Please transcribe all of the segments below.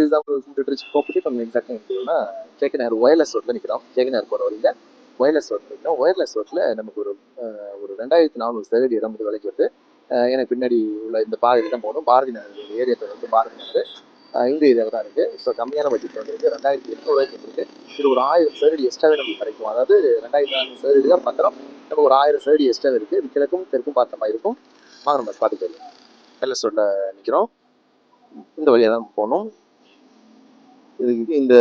this is our Rich property from exactly நிற்கிறோம்னா கேகனர் wireless ரோட்ல நிற்கிறோம் கேகனர் போகிற வழியில் ஒயர்லெஸ் ரோட் நிற்கிறோம் ஒயர்லெஸ் ரோட்ல நமக்கு ஒரு ஒரு ரெண்டாயிரத்தி நானூறு சதுரடி இடம் வந்து விலைக்கு வருது. எனக்கு பின்னாடி உள்ள இந்த பாதையில் தான் போகணும். பாரதி நகர் ஏரியா பேர் வந்து பாரதி நகர். இந்த ஏரியாவில் தான் இருக்குது ஸோ கம்மியான பட்ஜெட் வந்து இருக்குது ரெண்டாயிரத்தி எட்நூறுவாய்க்கு இருக்குது இது ஒரு ஆயிரம் சதுரடி எக்ஸ்ட்ராவே நமக்கு கிடைக்கும் அதாவது ரெண்டாயிரத்தி நானூறு சதுரடி தான் பத்திரம். நமக்கு ஒரு ஆயிரம் சதுரடி எக்ஸ்ட்ரா இருக்குது இது கிழக்கும் தெற்கும் பார்த்த மாதிரி இருக்கும். வாங்க நம்ம பார்த்துக்கலாம் ஒயர்லெஸ் ரோட்டில் நிற்கிறோம் இந்த வழியாக தான் போகணும். இதுக்கு இந்த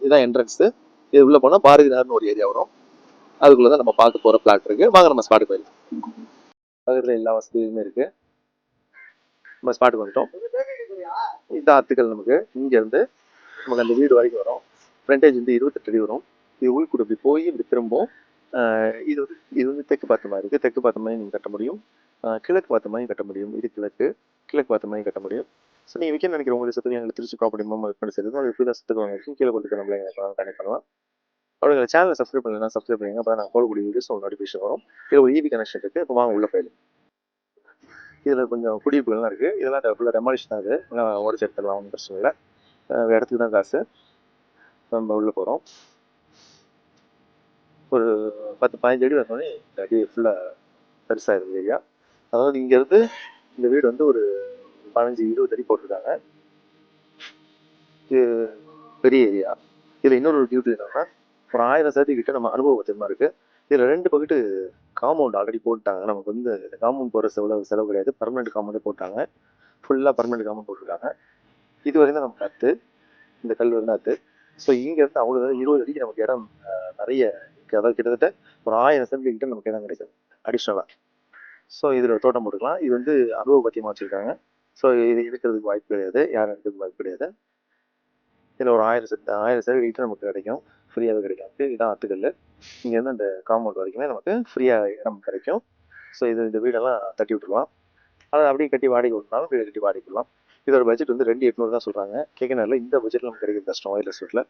இதுதான் என்ட்ரன்ஸு இது உள்ள போனால் பாரதி நகர்னு ஒரு ஏரியா வரும். அதுக்குள்ளே தான் நம்ம பார்க்க போகிற பிளாட் இருக்கு. வாங்க நம்ம ஸ்பாட்டுக்கு போயிடலாம். பக்கத்தில் எல்லா வசதியுமே இருக்கு. நம்ம ஸ்பாட்டுக்கு வந்துட்டோம். இதுதான் அத்துக்கள் நமக்கு. இங்க இருந்து நமக்கு அந்த வீடு வரைக்கும் வரும். ஃப்ரண்டேஜ் வந்து இருபத்தெட்டு அடி வரும். இது உள்கூட இப்படி போய் இப்படி திரும்பும். இது வந்து இது வந்து தெற்கு பார்த்த மாதிரி இருக்கு. தெற்கு பார்த்த மாதிரி நீங்கள் கட்ட முடியும். கிழக்கு பார்த்த மாதிரி கட்ட முடியும். இது கிழக்கு. கிழக்கு பார்த்த மாதிரி கட்ட முடியும். ஸோ நீங்கள் விக்கெட் நினைக்கிற உங்களுக்கு சத்து எங்களுக்கு திருச்சி ப்ராப்பர்ட்டி மூலம் பண்ணி சேர்த்து உங்களுக்கு ஃப்ரீ சத்துக்கு வாங்க கீழே கொடுத்து நம்மளே கனெக்ட் பண்ணலாம். அவரோட சேனலை சப்ஸ்கிரைப் பண்ணலாம் சப்ஸ்கிரைப் பண்ணுங்க அப்போ நான் போடக்கூடிய வீடியோஸ் உங்களுக்கு நோட்டிஃபிகேஷன் வரும். இதில் ஒரு ஈபி கனெக்ஷன் இருக்குது இப்போ வாங்க உள்ள போயிடும் இதில் கொஞ்சம் குடியிருப்புகள்லாம் இருக்குது இதெல்லாம் ஃபுல்லாக ரெமாலிஷன் ஆகுது நான் உடச்சு எடுத்துடலாம் ஒன்றும் பிரச்சனை இல்லை. இடத்துக்கு தான் காசு. நம்ம உள்ளே போகிறோம் ஒரு பத்து பதினஞ்சு அடி வந்தோடனே இந்த அடி ஃபுல்லாக பெருசாக இருந்தது ஏரியா அதாவது இங்கேருந்து இந்த வீடு வந்து ஒரு பதினஞ்சு இருபது அடி போட்டிருக்காங்க. இது பெரிய ஏரியா இதில் இன்னொரு டியூட்டி என்னன்னா ஒரு ஆயிரம் சதவீதம் கிட்ட நம்ம அனுபவத்திறமா இருக்கு? இதில் ரெண்டு பக்கெட்டு காம்பவுண்ட் ஆல்ரெடி போட்டாங்க. நமக்கு வந்து காம்பவுண்ட் போகிற செலவு செலவு கிடையாது. பர்மனெண்ட் காம்பவுண்டே போட்டாங்க. ஃபுல்லாக பர்மனெண்ட் காம்பவுண்ட் போட்டிருக்காங்க. இது தான் நம்ம கற்று இந்த கல் வந்து ஸோ இங்கேருந்து அவ்வளோ இருபது அடிக்கு நமக்கு இடம் நிறைய அதாவது கிட்டத்தட்ட ஒரு ஆயிரம் சென்ட் கிட்ட நமக்கு இடம் கிடைக்கும் அடிஷ்னலாக ஸோ இதில் தோட்டம் போட்டுக்கலாம். இது வந்து அனுபவ பத்தியமாக வச்சுருக்காங்க. ஸோ இது எடுக்கிறதுக்கு வாய்ப்பு கிடையாது. யாரும் எடுக்கிறதுக்கு வாய்ப்பு கிடையாது. இதில் ஒரு ஆயிரம் செட் ஆயிரம் செட் கிட்ட நமக்கு கிடைக்கும். ஃப்ரீயாகவே கிடைக்கும். இதுதான் ஆத்துக்கல் இங்கேருந்து அந்த காம்பவுண்ட் வரைக்குமே நமக்கு ஃப்ரீயாக இடம் கிடைக்கும். ஸோ இது இந்த வீடெல்லாம் தட்டி விட்டுருலாம் அதை அப்படியே கட்டி வாடகை விட்டுனாலும் வீடு கட்டி வாடகை விடலாம். இதோட பட்ஜெட் வந்து ரெண்டு எட்நூறு தான் சொல்கிறாங்க கேட்கனால இந்த பட்ஜெட்டில் நமக்கு கிடைக்கிறது கஷ்டம். ஒயர்லெஸ் வீட்டில்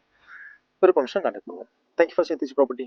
ஒரு ஃபங்க்ஷன் கான்டாக்ட் பண்ணுவோம் தேங்க்யூ ஃபார் சேர்த்திச்சு ப்ராப்பர்ட்டி